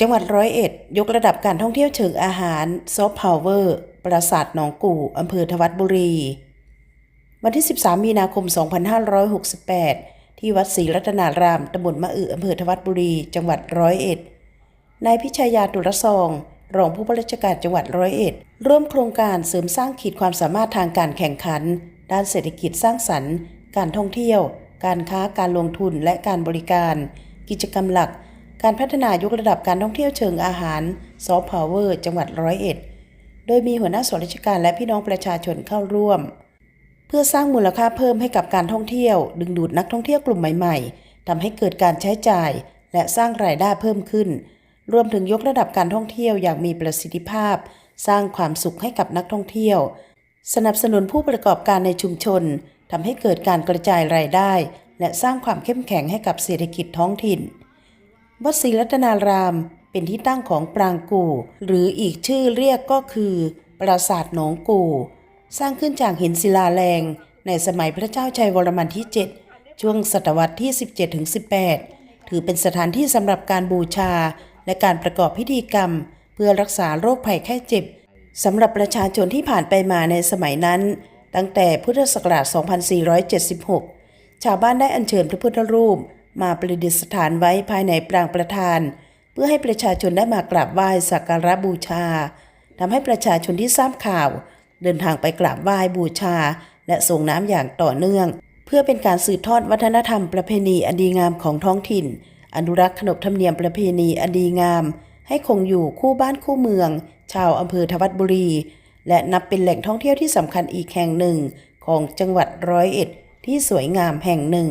จังหวัดร้อยเอ็ด ยกระดับการท่องเที่ยวเชิงอาหารซอฟต์พาวเวอร์ปราสาทหนองกู่อำเภอทวัดบุรี วันที่ 13 มีนาคม 2568 ที่วัดศรีรัตนารามตำบลมะอืออำเภอทวัดบุรี จังหวัดร้อยเอ็ดนายพิชยาตุลซอง รองผู้ว่าราชการจังหวัดร้อยเอ็ด ร่วมโครงการเสริมสร้างขีดความสามารถทางการแข่งขัน ด้านเศรษฐกิจสร้างสรรค์ การท่องเที่ยว การค้าการลงทุนและการบริการ กิจกรรมหลัก การพัฒนายกระดับการท่องเที่ยวเชิงอาหารซอฟต์พาวเวอร์จังหวัดร้อยเอ็ด โดยมีหัวหน้าส่วนราชการและพี่น้องประชาชนเข้าร่วม เพื่อสร้างมูลค่าเพิ่มให้กับการท่องเที่ยว ดึงดูดนักท่องเที่ยวกลุ่มใหม่ๆทำให้เกิดการใช้จ่าย และสร้างรายได้เพิ่มขึ้น รวมถึงยกระดับการท่องเที่ยวอย่างมีประสิทธิภาพ สร้างความสุขให้กับนักท่องเที่ยว สนับสนุนผู้ประกอบการในชุมชนทำให้เกิดการกระจายรายได้ และสร้างความเข้มแข็งให้กับเศรษฐกิจท้องถิ่น วัดศรีรัตนาราม เป็นที่ตั้งของปรางกู่ หรืออีกชื่อเรียกก็คือ ปราสาทหนองกู่ สร้างขึ้นจากหินศิลาแรง ในสมัยพระเจ้าชัยวรมันที่ 7 ช่วงศตวรรษที่ 17-18 ถือเป็นสถานที่สำหรับการบูชา และการประกอบพิธีกรรม เพื่อรักษาโรคภัยไข้เจ็บสำหรับประชาชนที่ผ่านไปมาในสมัยนั้น ตั้งแต่พุทธศักราช 2476 ชาวบ้านได้อัญเชิญพระพุทธรูป มาประดิษฐานไว้ภายในปรางประธาน เพื่อให้ประชาชนได้มากราบไหว้สักการะบูชาทำให้ประชาชนที่ทราบข่าว เดินทางไปกราบไหว้บูชา และส่งน้ำอย่างต่อเนื่อง เพื่อเป็นการสืบทอดวัฒนธรรมประเพณีอันดีงามของท้องถิ่น อนุรักษ์ขนบธรรมเนียมประเพณีอันดีงาม ให้คงอยู่คู่บ้านคู่เมือง ชาวอำเภอทวัดบุรี และนับเป็นแหล่งท่องเที่ยวที่สำคัญอีกแห่งหนึ่ง ของจังหวัดร้อยเอ็ดที่สวยงามแห่งหนึ่ง